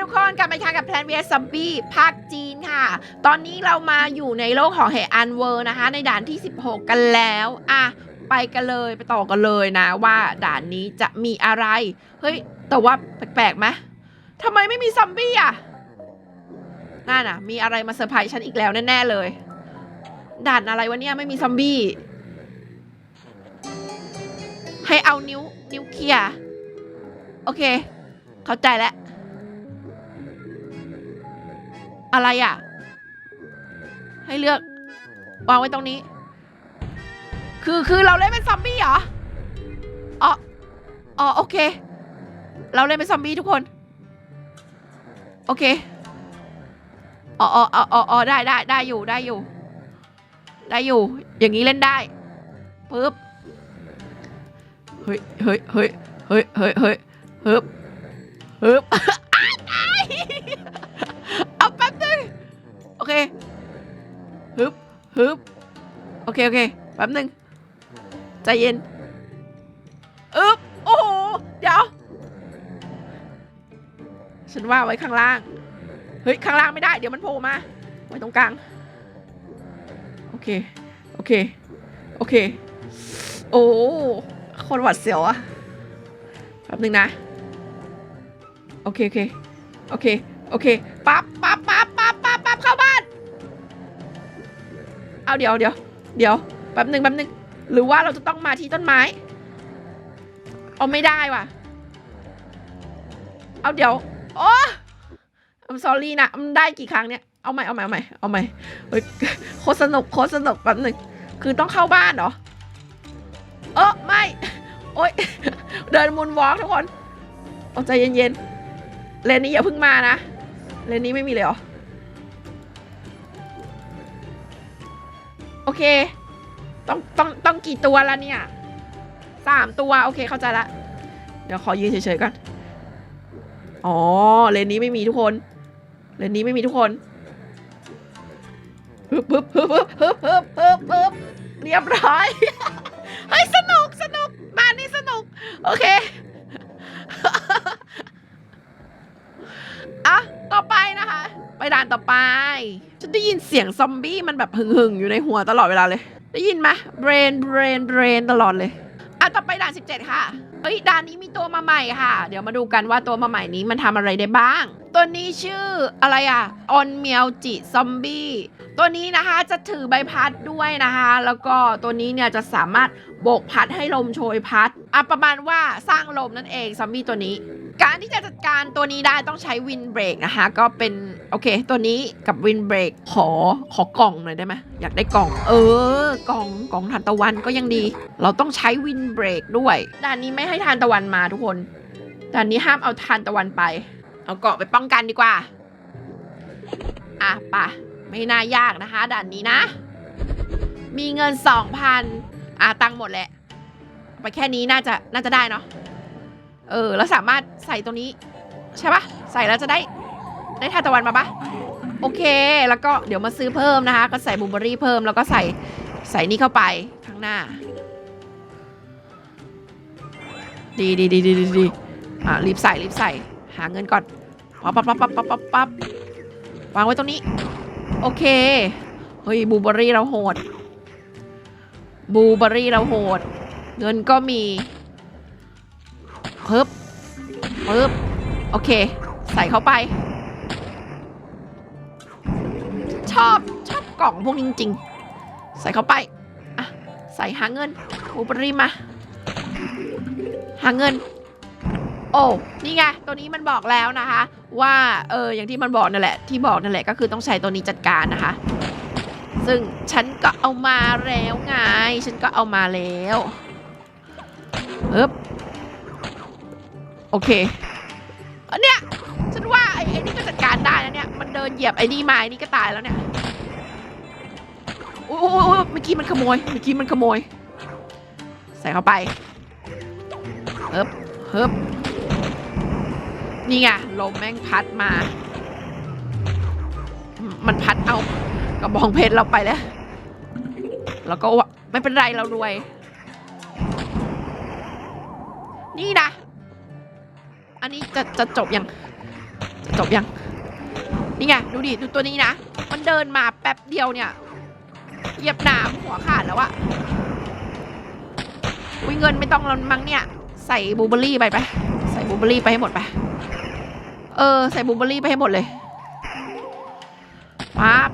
ทุกคนกลับมาครั้งกับ Plan vs Zombie ภาคจีนค่ะ ตอนนี้เรามาอยู่ในโลกของเฮอันเวอร์นะคะ ในด่านที่ 16 กันแล้วอะไปกันเลยไปต่อกันเลยนะ ว่าด่านนี้จะมีอะไร เฮ้ย แต่ว่าแปลกๆไหมทำไมไม่มีซอมบี้อะนั่นน่ะ มีอะไรมาเซอร์ไพรส์ฉันอีกแล้วแน่ๆเลย ด่านอะไรวะเนี่ยไม่มีซอมบี้ให้เอานิ้วนิ้วเคลียร์โอเค เข้าใจแล้ว อะไรอะ ให้เลือก วางไว้ตรงนี้ คือคือเราเล่นเป็นซอมบี้เหรออ๋ออ๋อโอเค เราเล่นเป็นซอมบี้ทุกคน โอเคอ๋ออ๋ออ๋ออ๋อได้ได้ได้อยู่ได้อยู่ ได้อยู่ อย่างนี้เล่นได้ปึ๊บเฮ้ยเฮ้ยเฮ้ยเฮ้ยเฮ้ยเฮ้ยฮึบฮึบ ฮึบโอเค โอเค แป๊บหนึ่งใจเย็นอึบโอ้โห เดี๋ยว ฉันว่าไว้ข้างล่าง เฮ้ย ข้างล่างไม่ได้ เดี๋ยวมันโผล่มา ไว้ตรงกลาง โอเค โอเค โอเค โอ้คนหวัดเสียวอะแป๊บหนึ่งนะ โอเค โอเค โอเค โอเค ปั๊บป เอาเดี๋ยวเดี๋ยวเดี๋ยวแป๊บหนึ่งแป๊บหนึ่งหรือว่าเราจะต้องมาที่ต้นไม้ เอาไม่ได้ว่ะ เอาเดี๋ยว โอ้ I'm sorry นะมันได้กี่ครั้งเนี่ย เอาใหม่เอาใหม่เอาใหม่เอาใหม่เฮ้ยโคตรสนุกโคตรสนุกแป๊บหนึ่งคือต้องเข้าบ้านเหรอ เออไม่ โอ๊ย เดินมูนวอล์กทุกคนเอาใจเย็นๆเลนนี้อย่าเพิ่งมานะ เลนนี้ไม่มีเลยเหรอ โอเค ต้องต้องต้องกี่ตัวละเนี่ยสามตัว โอเคเข้าใจละ เดี๋ยวขอยืนเฉยๆก่อน อ๋อ เลนนี้ไม่มีทุกคน เลนนี้ไม่มีทุกคนฮึบฮึบฮึบฮึบฮึบฮึบฮึบเรียบร้อย เฮ้ย สนุกสนุกบ้านนี้สนุก โอเค อะ ต่อไปนะคะ ไปด่านต่อไป ฉันได้ยินเสียงซอมบี้มันแบบหึ่งๆอยู่ในหัวตลอดเวลาเลย ได้ยินไหมเบรนเบรนเบรนตลอดเลยอะต่อไปด่าน 17 ค่ะ เฮ้ยด่านนี้มีตัวมาใหม่ค่ะ เดี๋ยวมาดูกันว่าตัวมาใหม่นี้มันทำอะไรได้บ้าง ตัวนี้ชื่ออะไรอะออนเมียวจิซอมบี้ตัวนี้นะคะจะถือใบพัดด้วยนะคะ แล้วก็ตัวนี้เนี่ยจะสามารถโบกพัดให้ลมโชยพัดอะประมาณว่าสร้างลมนั่นเองซอมบี้ตัวนี้ การที่จะจัดการตัวนี้ได้ต้องใช้วินเบรกนะคะ ก็เป็นโอเค ตัวนี้กับวินเบรกขอขอกล่องหน่อยได้ไหมอยากได้กล่อง เออกล่องกล่องทานตะวันก็ยังดี เราต้องใช้วินเบรกด้วยด่านนี้ไม่ให้ทานตะวันมาทุกคนด่านนี้ห้ามเอาทานตะวันไป เอาเกาะไปป้องกันดีกว่า อะปะไม่น่ายากนะคะด่านนี้นะ มีเงินสองพันอะตังค์หมดแหละไปแค่นี้น่าจะน่าจะได้เนาะ เออแล้วสามารถใส่ตรงนี้ ใช่ปะใส่แล้วจะได้ได้ทานตะวันมาปะโอเค แล้วก็เดี๋ยวมาซื้อเพิ่มนะคะ ก็ใส่บลูเบอร์รี่เพิ่มแล้วก็ใส่ใส่นี่เข้าไปข้างหน้า ดีดีดีดีดีดีอะรีบใส่รีบใส่ หาเงินก่อนปั๊บปั๊บปั๊บปั๊บปั๊บปั๊บวางไว้ตรงนี้ โอเค เฮ้ยบลูเบอร์รี่เราโหดบลูเบอร์รี่เราโหด เงินก็มี ปึ๊บปึ๊บโอเค ใส่เข้าไป ชอบชอบกล่องพวกนี้จริงๆ ใส่เข้าไปอะใส่หาเงินบลูเบอร์รี่มาหาเงิน โอ้นี่ไงตัวนี้มันบอกแล้วนะคะ ว่าเอออย่างที่มันบอกนั่นแหละ ที่บอกนั่นแหละก็คือต้องใช้ตัวนี้จัดการนะคะ ซึ่งฉันก็เอามาแล้วไง ฉันก็เอามาแล้วปึ๊บ โอเคอันเนี้ยฉันว่าไอ้ไอ้นี่ก็จัดการได้นะเนี่ยมันเดินเหยียบไอ้นี่มาไอ้นี่ก็ตายแล้วเนี่ยโอ้โหเมื่อกี้มันขโมยเมื่อกี้มันขโมย ใส่เข้าไปเฮิบเฮิบนี่ไงลมแม่งพัดมา มันพัดเอากระบองเพชรเราไปแล้ว แล้วก็ว่าไม่เป็นไรเรารวย นี่นะ อันนี้จะจะจบยังจะจบยัง นี่ไงดูดิดูตัวนี้นะ มันเดินมาแป๊บเดียวเนี่ยเหยียบหนามหัวขาดแล้วอะวิเงินไม่ต้องแล้วมั้งเนี่ย ใส่บลูเบอรี่ไปไปใส่บลูเบอรี่ไปให้หมดไปเออใส่บลูเบอร์รี่ไปให้หมดเลยปั๊บ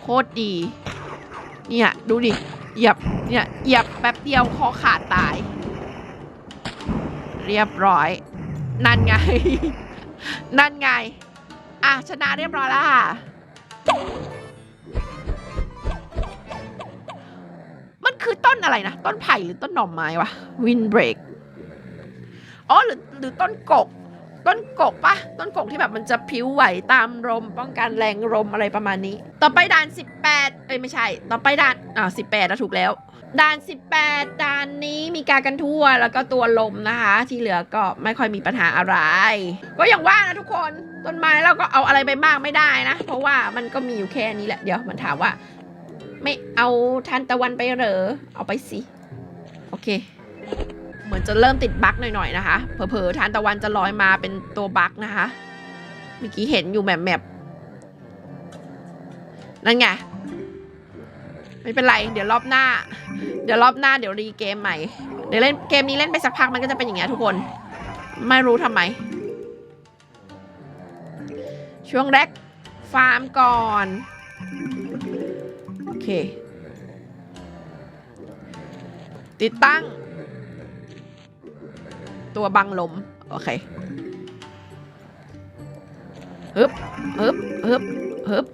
โคตรดี เนี่ย ดูดิเหยียบเนี่ยเหยียบแป๊บเดียวคอขาดตาย เรียบร้อย นั่นไง นั่นไง อะ ชนะเรียบร้อยแล้วค่ะ มันคือต้นอะไรนะ ต้นไผ่หรือต้นหน่อไม้วะวินเบรกอ๋อหรือหรือต้นกก ต้นกกปะต้นกกที่แบบมันจะพิ้วไหวตามลมป้องกันแรงลมอะไรประมาณนี้ ต่อไปด่าน 18 เอ้ยไม่ใช่ ต่อไปด่านอ่า18แล้วถูกแล้ว ด่าน 18 ด่านนี้มีการกันทั่วแล้วก็ตัวลมนะคะ ที่เหลือก็ไม่ค่อยมีปัญหาอะไร ก็อย่างว่านะทุกคนต้นไม้เราก็เอาอะไรไปมากไม่ได้นะ เพราะว่ามันก็มีอยู่แค่นี้แหละ เดี๋ยวมันถามว่า ไม่เอาทานตะวันไปเหรอเอาไปสิ โอเค เหมือนจะเริ่มติดบั๊กหน่อยๆนะคะ เผลอๆทานตะวันจะลอยมาเป็นตัวบั๊กนะคะเมื่อกี้เห็นอยู่แมปแมปนั่นไง ไม่เป็นไร เดี๋ยวรอบหน้า เดี๋ยวรอบหน้าเดี๋ยวรีเกมใหม่ เดี๋ยวเล่นเกมนี้เล่นไปสักพักมันก็จะเป็นอย่างเงี้ยทุกคน ไม่รู้ทำไม ช่วงแรกฟาร์มก่อน โอเค ติดตั้ง ตัวบังลม โอเคฮึบฮึบฮึบฮึบ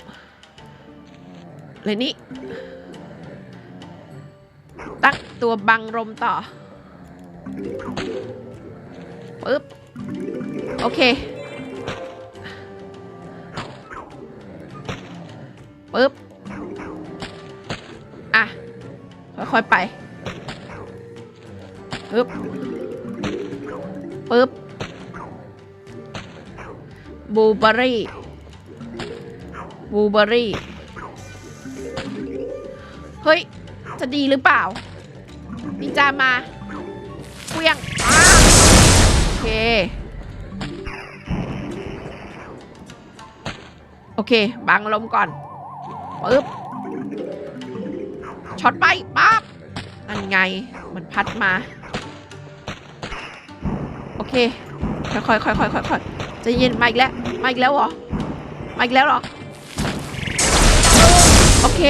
เลยนี่ ตัวบังลมต่อปึ๊บโอเคปึ๊บอะ ค่อยๆไปปึ๊บปึ๊บบูเบอรี่บูเบอรี่ เฮ้ย จะดีหรือเปล่า นินจามาเกวียงโอเค โอเค บังลมก่อนปึ๊บช็อตไปปั๊บนั่นไง มันพัดมา โอเค ค่อยๆค่อยๆค่อยๆใจะเย็นมาอีกแล้ว มาอีกแล้วเหรอ มาอีกแล้วเหรอ โอเค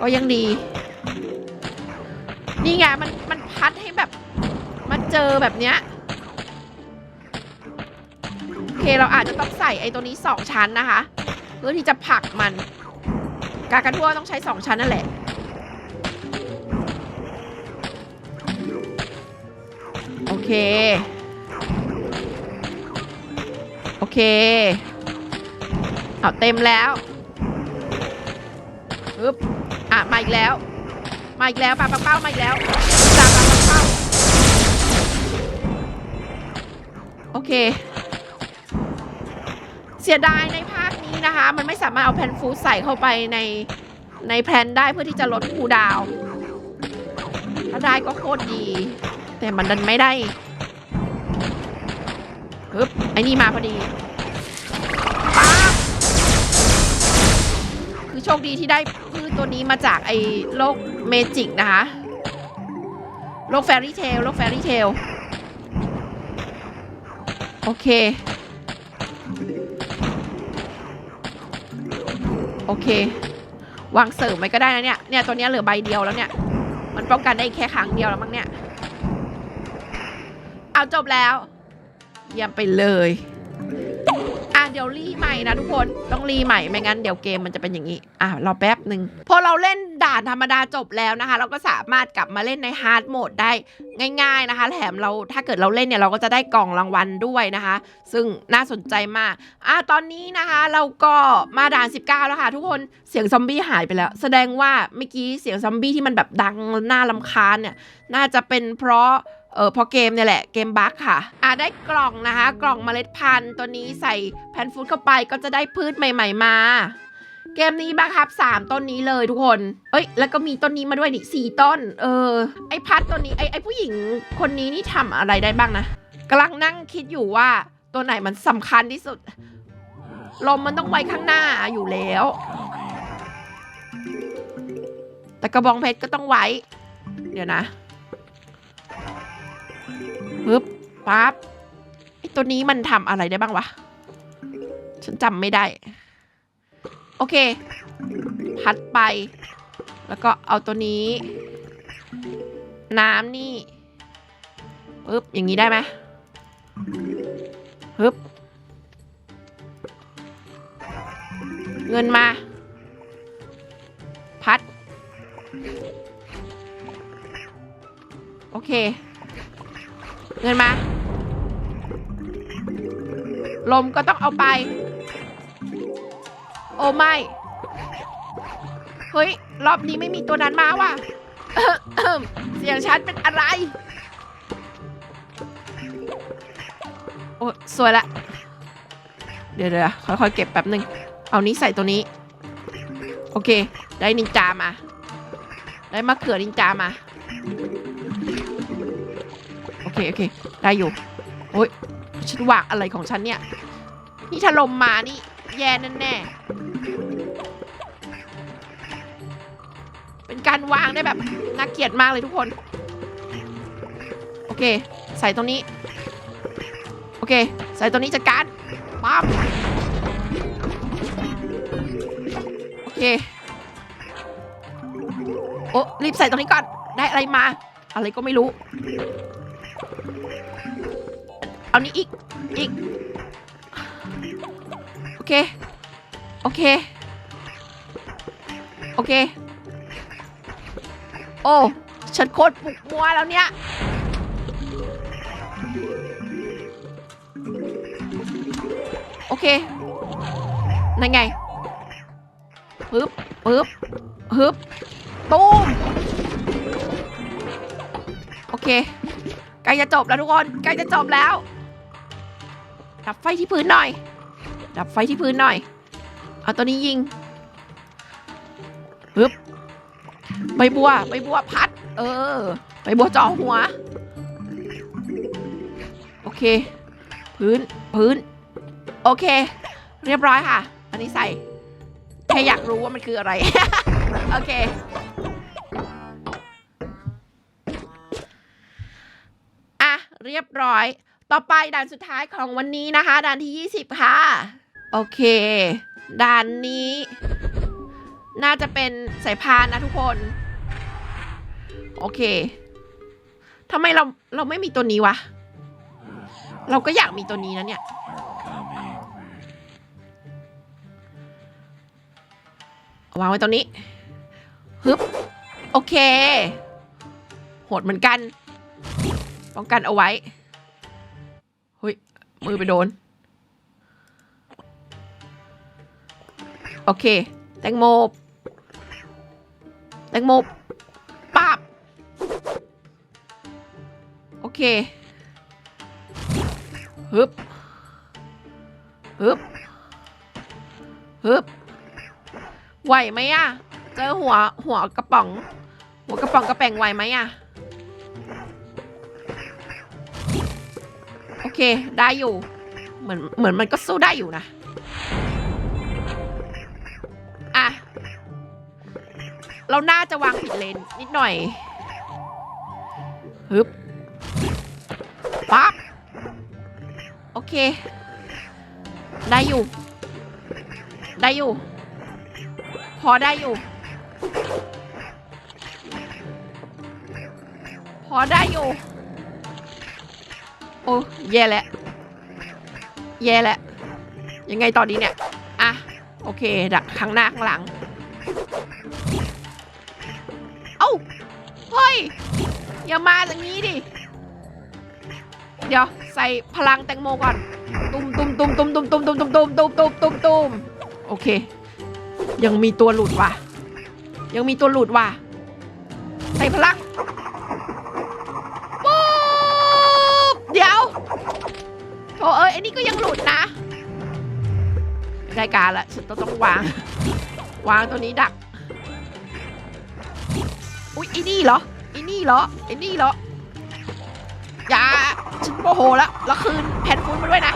ก็ยังดี นี่ไงมันมันพัดให้แบบมาเจอแบบเนี้ยโอเคเราอาจจะต้องใส่ไอ้ตัวนี้สองชั้นนะคะ เพื่อที่จะผลักมัน การกระทั่วต้องใช้สองชั้นนั่นแหละโอเค โอเค เอาเต็มแล้วปึ๊บอะมาอีกแล้ว มาอีกแล้วปลาปักเป้ามาอีกแล้วปลาปักเป้าโอเค เสียดายในภาคนี้นะคะ มันไม่สามารถเอาแผ่นฟูดใส่เข้าไปในในแพนได้เพื่อที่จะลดคูดาว ถ้าได้ก็โคตรดี แต่มันดันไม่ได้ฮึบไอ้นี่มาพอดี โชคดีที่ได้พืชตัวนี้มาจากไอ้โลกเมจิกนะคะ โลกแฟรี่เทล โลกแฟรี่เทล โอเค โอเค วางเสริมไว้ก็ได้นะเนี่ย เนี่ยตัวนี้เหลือใบเดียวแล้วเนี่ย มันป้องกันได้แค่ครั้งเดียวแล้วมั้งเนี่ย เอาจบแล้วเยี่ยมไปเลย รีใหม่นะทุกคนต้องรีใหม่ไม่งั้นเดี๋ยวเกมมันจะเป็นอย่างนี้อะเรอแป๊บหนึ่งพอเราเล่นด่านธรรมดาจบแล้วนะคะ เราก็สามารถกลับมาเล่นในฮาร์ดโหมดได้ง่าย ๆนะคะ แถมเราถ้าเกิดเราเล่นเนี่ยเราก็จะได้กล่องรางวัลด้วยนะคะ ซึ่งน่าสนใจมากอะตอนนี้นะคะเราก็มาด่าน 19 แล้วค่ะ ทุกคนเสียงซอมบี้หายไปแล้ว แสดงว่าเมื่อกี้เสียงซอมบี้ที่มันแบบดังน่าลำคาญเนี่ยน่าจะเป็นเพราะ เออพราะเกมเนี่ยแหละเกมบั๊กค่ะ อะได้กล่องนะคะ กล่องเมล็ดพันธุ์ตัวนี้ใส่แพนฟูดเข้าไปก็จะได้พืชใหม่ ๆ มา เกมนี้บังคับ 3 ต้นนี้เลยทุกคน เอ้ย แล้วก็มีต้นนี้มาด้วยนี่สี่ต้น เออ ไอพัดตัวนี้ไอไอผู้หญิงคนนี้นี่ทำอะไรได้บ้างนะกำลังนั่งคิดอยู่ว่าตัวไหนมันสำคัญที่สุด ลมมันต้องไว้ข้างหน้าอยู่แล้ว แต่กระบองเพชรก็ต้องไว้ เดี๋ยวนะ ปึ๊บปั๊บไอตัวนี้มันทำอะไรได้บ้างวะ ฉันจำไม่ได้ โอเค พัดไป แล้วก็เอาตัวนี้ น้ำนี่ปึ๊บอย่างนี้ได้ไหมปึ๊บเงินมา พัด โอเค เงินมา ลมก็ต้องเอาไป โอ้ไม่ เฮ้ย รอบนี้ไม่มีตัวนั้นมาว่ะ เสียงฉันเป็นอะไร โอ้สวยละ เดี๋ยวเดี๋ยวค่อยๆเก็บแป๊บหนึ่ง เอานี้ใส่ตัวนี้ โอเค ได้นินจามา ได้มะเขือนินจามา เคโอเค ได้อยู่โอ้ยฉันวางอะไรของฉันเนี่ย นี่ถ้าลมมานี่ แย่แน่เป็นการวางได้แบบน่าเกลียดมากเลยทุกคน โอเค ใส่ตรงนี้ โอเค ใส่ตรงนี้จัดการปั๊บโอเคโอ้รีบใส่ตรงนี้ก่อนได้อะไรมา อะไรก็ไม่รู้ เอานี้อีก อีก โอเค โอเค โอเค โอ้ ฉันโคตรปุกมัวแล้วเนี่ย โอเค นั่นไงปึ๊บปึ๊บฮึบตูมโอเค ใกล้จะจบแล้วทุกคน ใกล้จะจบแล้ว ดับไฟที่พื้นหน่อย ดับไฟที่พื้นหน่อย เอาตัวนี้ยิงปึ๊บใบบัวใบบัวพัด เออใบบัวจ่อหัว โอเค พื้นพื้น โอเค เรียบร้อยค่ะ อันนี้ใส่แค่อยากรู้ว่ามันคืออะไร โอเคอะเรียบร้อย ต่อไปด่านสุดท้ายของวันนี้นะคะ ด่านที่ 20 ค่ะ โอเค ด่านนี้ น่าจะเป็นสายพานนะทุกคน โอเคทำไมเราเราไม่มีตัวนี้วะ เราก็อยากมีตัวนี้นะเนี่ย วางไว้ตรงนี้ ฮึบ โอเค โหดเหมือนกัน ป้องกันเอาไว้ มือไปโดน โอเค แตงโม แตงโมปับโอเคฮึบฮึบฮึบไหวไหมอะเจอหัวหัวกระป๋อง หัวกระป๋องกระแป่งไหวไหมอะ เค ได้อยู่ เหมือนเหมือนมันก็สู้ได้อยู่นะ อะ เราน่าจะวางผิดเลนนิดหน่อยฮึบปั๊บโอเค ได้อยู่ ได้อยู่ พอได้อยู่ พอได้อยู่ โอ้แย่แล้วแย่แล้วยังไงตอนนี้เนี่ย อะ โอเค ดักข้างหน้าข้างหลัง เอ้า เฮ้ย อย่ามาอย่างนี้ดิ เดี๋ยว ใส่พลังแตงโมก่อน ตุ้มตุ้มตุ้มตุ้มตุ้มตุ้มตุ้มตุ้มตุ้มตุ้มตุ้มตุ้มตุ้มโอเค ยังมีตัวหลุดว่ะ ยังมีตัวหลุดว่ะ ใส่พลังปุ๊บเดี๋ยว โถเอ้ยไอ้นี่ก็ยังหลุดนะไม่ได้การละฉันต้องต้องวาง วางตัวนี้ดัก อุ๊ยไอ้นี่เหรอไอ้นี่เหรอไอ้นี่เหรออย่าฉันโมโหแล้วแล้วคืนแผ่นฟูนมาด้วยนะ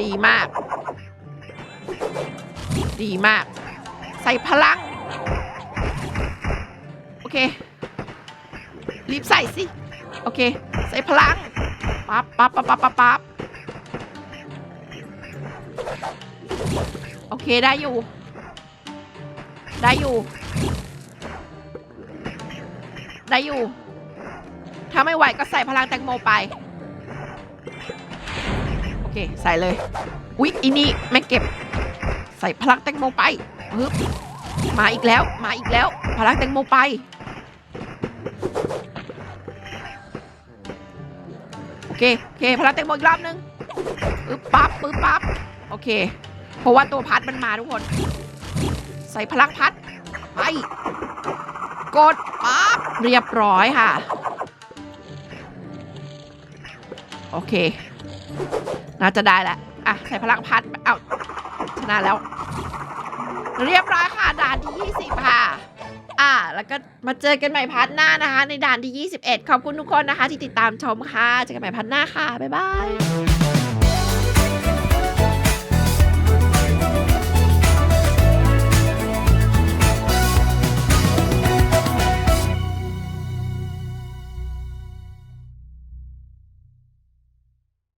ดีมาก ดีมาก ใส่พลัง โอเค รีบใส่สิ โอเค ใส่พลังปั๊บปั๊บปั๊บปั๊บปั๊บ เคได้อยู่ ได้อยู่ ได้อยู่ ถ้าไม่ไหวก็ใส่พลังแตงโมไป โอเค ใส่เลย อุ๊ยอีนี่ไม่เก็บ ใส่พลังแตงโมไปฮึบมาอีกแล้ว มาอีกแล้ว พลังแตงโมไป โอเค โอเค พลังแตงโมอีกรอบนึงปึ๊บปั๊บปึ๊บปั๊บ โอเค เพราะว่าตัวพัดมันมาทุกคน ใส่พลังพัด ไป กดปั๊บเรียบร้อยค่ะ โอเค น่าจะได้แล้วอะ ใส่พลังพัด เอาชนะแล้ว เรียบร้อยค่ะ ด่านที่ 20 ค่ะอ่า แล้วก็มาเจอกันใหม่พาร์ทหน้านะคะ ในด่านที่ 21 ขอบคุณทุกคนนะคะ ที่ติดตามชมค่ะ เจอกันใหม่พาร์ทหน้าค่ะ บ๊ายบาย